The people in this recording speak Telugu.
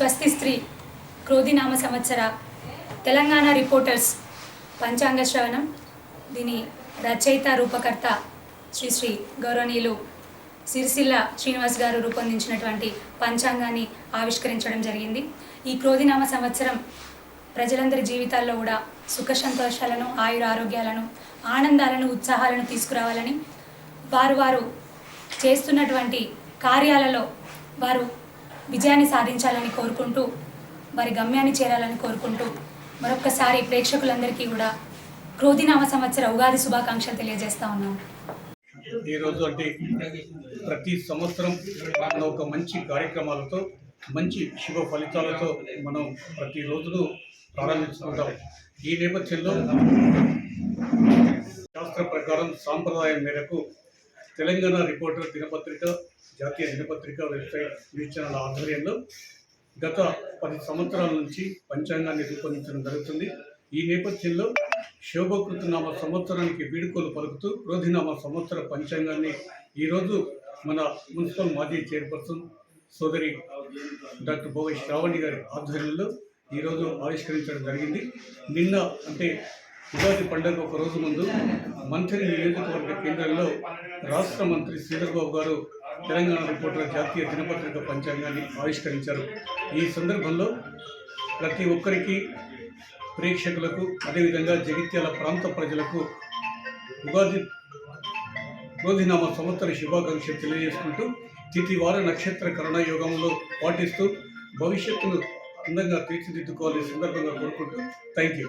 స్వస్తి స్త్రీ క్రోధినామ సంవత్సర తెలంగాణ రిపోర్టర్స్ పంచాంగ శ్రవణం దీని రచయిత రూపకర్త శ్రీ శ్రీ గౌరవనీయులు సిరిసిల్ల శ్రీనివాస్ గారు రూపొందించినటువంటి పంచాంగాన్ని ఆవిష్కరించడం జరిగింది. ఈ క్రోధినామ సంవత్సరం ప్రజలందరి జీవితాల్లో కూడా సుఖ సంతోషాలను ఆయుర ఆరోగ్యాలను ఆనందాలను ఉత్సాహాలను తీసుకురావాలని వారు వారు చేస్తున్నటువంటి కార్యాలలో వారు విజయాన్ని సాధించాలని కోరుకుంటూ వారి గమ్యాన్ని చేరాలని కోరుకుంటూ మరొక్కసారి ప్రేక్షకులందరికీ కూడా క్రోధినామ సంవత్సర ఉగాది శుభాకాంక్షలు తెలియజేస్తా ఉన్నాం. ఈ రోజు అంటే ప్రతి సంవత్సరం మనం ఒక మంచి కార్యక్రమాలతో మంచి శుభ ఫలితాలతో మనం ప్రతి రోజును ప్రారంభించుకుంటాం. ఈ నేపథ్యంలో శాస్త్ర ప్రకారం సాంప్రదాయం మేరకు తెలంగాణ రిపోర్టర్ దినపత్రిక జాతీయ దినపత్రిక వెబ్సైట్ న్యూస్ ఛానల్ ఆధ్వర్యంలో గత పది సంవత్సరాల నుంచి పంచాంగాన్ని రూపొందించడం జరుగుతుంది. ఈ నేపథ్యంలో శోభకృతనామ సంవత్సరానికి వీడుకోలు పలుకుతూ రోధినామ సంవత్సర పంచాంగాన్ని ఈరోజు మన మున్సిపల్ మాజీ చైర్పర్సన్ సోదరి డాక్టర్ భోగేష్ శ్రావణి గారి ఆధ్వర్యంలో ఈరోజు ఆవిష్కరించడం జరిగింది. నిన్న అంటే ఉగాది పండుగ ఒక రోజు ముందు మంత్రి నియోజకవర్గ కేంద్రంలో రాష్ట్ర మంత్రి శ్రీధర్బాబు గారు తెలంగాణ రిపోర్టర్ జాతీయ దినపత్రిక పంచాంగాన్ని ఆవిష్కరించారు. ఈ సందర్భంలో ప్రతి ఒక్కరికి ప్రేక్షకులకు అదేవిధంగా జగిత్యాల ప్రాంత ప్రజలకు ఉగాది క్రోధినామ సంవత్సర శుభాకాంక్షలు తెలియజేసుకుంటూ తిథి వార నక్షత్ర కరణయోగంలో పాటిస్తూ భవిష్యత్తును అందంగా తీర్చిదిద్దుకోవాలని సందర్భంగా కోరుకుంటూ థ్యాంక్ యూ